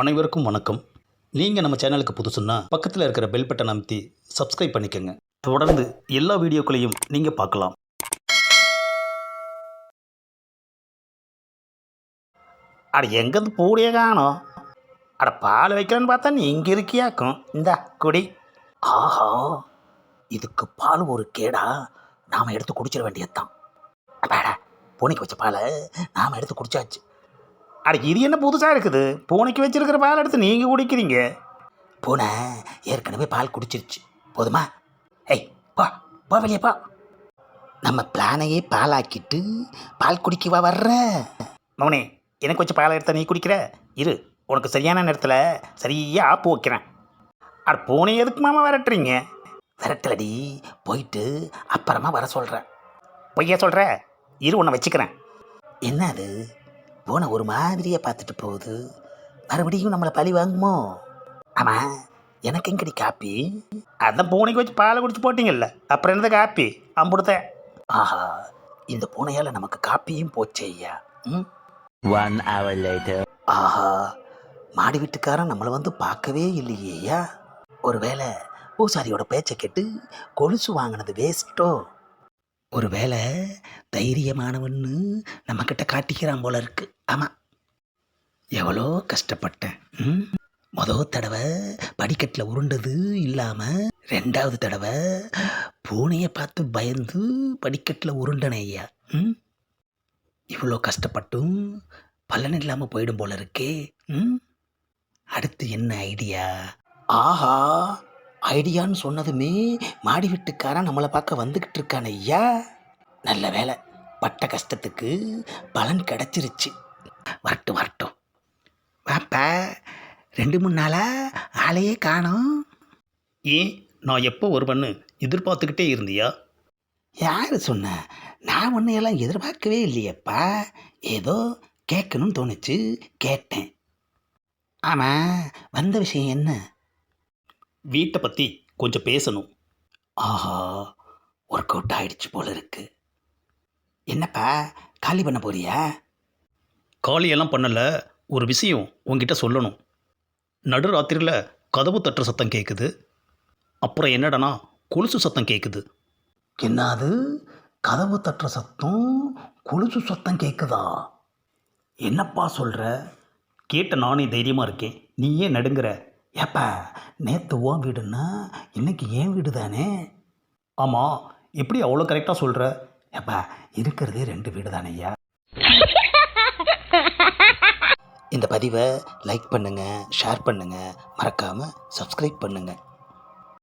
அனைவருக்கும் வணக்கம். நீங்கள் நம்ம சேனலுக்கு புதுசுன்னா பக்கத்தில் இருக்கிற பெல் பட்டன் அமைத்தி சப்ஸ்கிரைப் பண்ணிக்கோங்க. தொடர்ந்து எல்லா வீடியோக்களையும் நீங்கள் பார்க்கலாம். அட எங்கேருந்து பூடியே காணும்? அட பால் வைக்கிறேன்னு பார்த்தா நீ இங்கே இருக்கியாக்கும். இந்த குடி. ஆஹா இதுக்கு பால் ஒரு கேடா. நாம் எடுத்து குடிச்சிட வேண்டியதுதான். அப்பாடா பூனைக்கு வச்ச பாலை நாம் எடுத்து குடிச்சாச்சு. அட இது என்ன புதுசாக இருக்குது? பூனைக்கு வச்சிருக்கிற பால் எடுத்து நீங்கள் குடிக்கிறீங்க. பூனை ஏற்கனவே பால் குடிச்சிருச்சு. போதுமா? ஏய் போ போ வெளியே போ. நம்ம பிளானையே பாலாக்கிட்டு பால் குடிக்கவா வர்ற? மௌனே எனக்கு கொஞ்சம் பால் எடுத்த நீ குடிக்கிற? இரு உனக்கு சரியான நேரத்தில் சரியாக ஆப்பு வைக்கிறேன். அட பூனை எதுக்கு மாமா விரட்டுறீங்க? விரட்டலடி போயிட்டு அப்புறமா வர சொல்கிறேன் பொய்யா சொல்கிற இரு உன்னை வச்சுக்கிறேன். என்ன அது பூனை ஒரு மாதிரியே பார்த்துட்டு போகுது. மறுபடியும் நம்மளை பழி வாங்குமோ? ஆமாம் எனக்கு எங்கடி காப்பி? அதான் பூனைக்கு வச்சு பாலை குடிச்சு போட்டீங்கல்ல. அப்புறம் என்னது காப்பி? அம்புடுத்தேன். ஆஹா இந்த பூனையால் நமக்கு காப்பியும் போச்சே ஐயா. ம்? One hour later. ஆஹா மாடி வீட்டுக்காரன் நம்மளை வந்து பார்க்கவே இல்லையே ஐயா. ஒருவேளை பூசாரியோட பேச்சை கேட்டு கொலுசு வாங்கினது வேஸ்ட்டோ ஒருவேளை தைரியமானவன்னு நம்மக்கிட்ட காட்டிக்கிறான் போல இருக்கு ஆமாம் எவ்வளோ கஷ்டப்பட்டேன். ம்? மொதல் தடவை படிக்கட்டில் உருண்டது இல்லாமல் ரெண்டாவது தடவை பூனையை பார்த்து பயந்து படிக்கட்டில் உருண்டனே ஐயா. ம்? இவ்வளோ கஷ்டப்பட்டும் பலன் இல்லாமல் போயிடும் போல இருக்கே ம்? அடுத்து என்ன ஐடியா? ஆஹா! ஐடியான்னு சொன்னதுமே மாடி வீட்டுக்காரன் நம்மளை பார்க்க வந்துக்கிட்டு இருக்கான் ஐயா. நல்ல வேலை பட்ட கஷ்டத்துக்கு பலன் கிடச்சிருச்சு. வரட்டும் வரட்டும். வாப்பா ரெண்டு மூணு நாளாக ஆளையே காணோம். ஏன் நான் எப்போ வருவேன்னு எதிர்பார்த்துக்கிட்டே இருந்தியா? யார் சொன்ன? நான் உன்னையெல்லாம் எதிர்பார்க்கவே இல்லையேப்பா. ஏதோ கேட்கணும்னு தோணுச்சு கேட்டேன். ஆமாம் வந்த விஷயம் என்ன? வீட்டை பற்றி கொஞ்சம் பேசணும். ஆஹா ஒர்க் அவுட் ஆயிடுச்சு போல இருக்கு. என்னப்பா காலி பண்ண போறியா? காலியெல்லாம் பண்ணலை ஒரு விஷயம் உங்ககிட்ட சொல்லணும். நடுராத்திரியில் கதவு தட்டுற சத்தம் கேட்குது அப்புறம் என்னடனா கொலுசு சத்தம் கேட்குது என்னது? கதவு தட்டுற சத்தம் கொலுசு சத்தம் கேட்குதா என்னப்பா சொல்கிற கேட்ட நானே தைரியமாக இருக்கேன். நீ ஏன் நடுங்கிற. ஏப்பா நேற்று உன் வீடுன்னா இன்னைக்கு ஏன் வீடு தானே ஆமாம் எப்படி அவ்வளோ கரெக்டாக சொல்கிற ஏப்பா இருக்கிறதே ரெண்டு வீடு தானேய்யா இந்த பதிவை லைக் பண்ணுங்கள் ஷேர் பண்ணுங்கள் மறக்காமல் சப்ஸ்கிரைப் பண்ணுங்கள்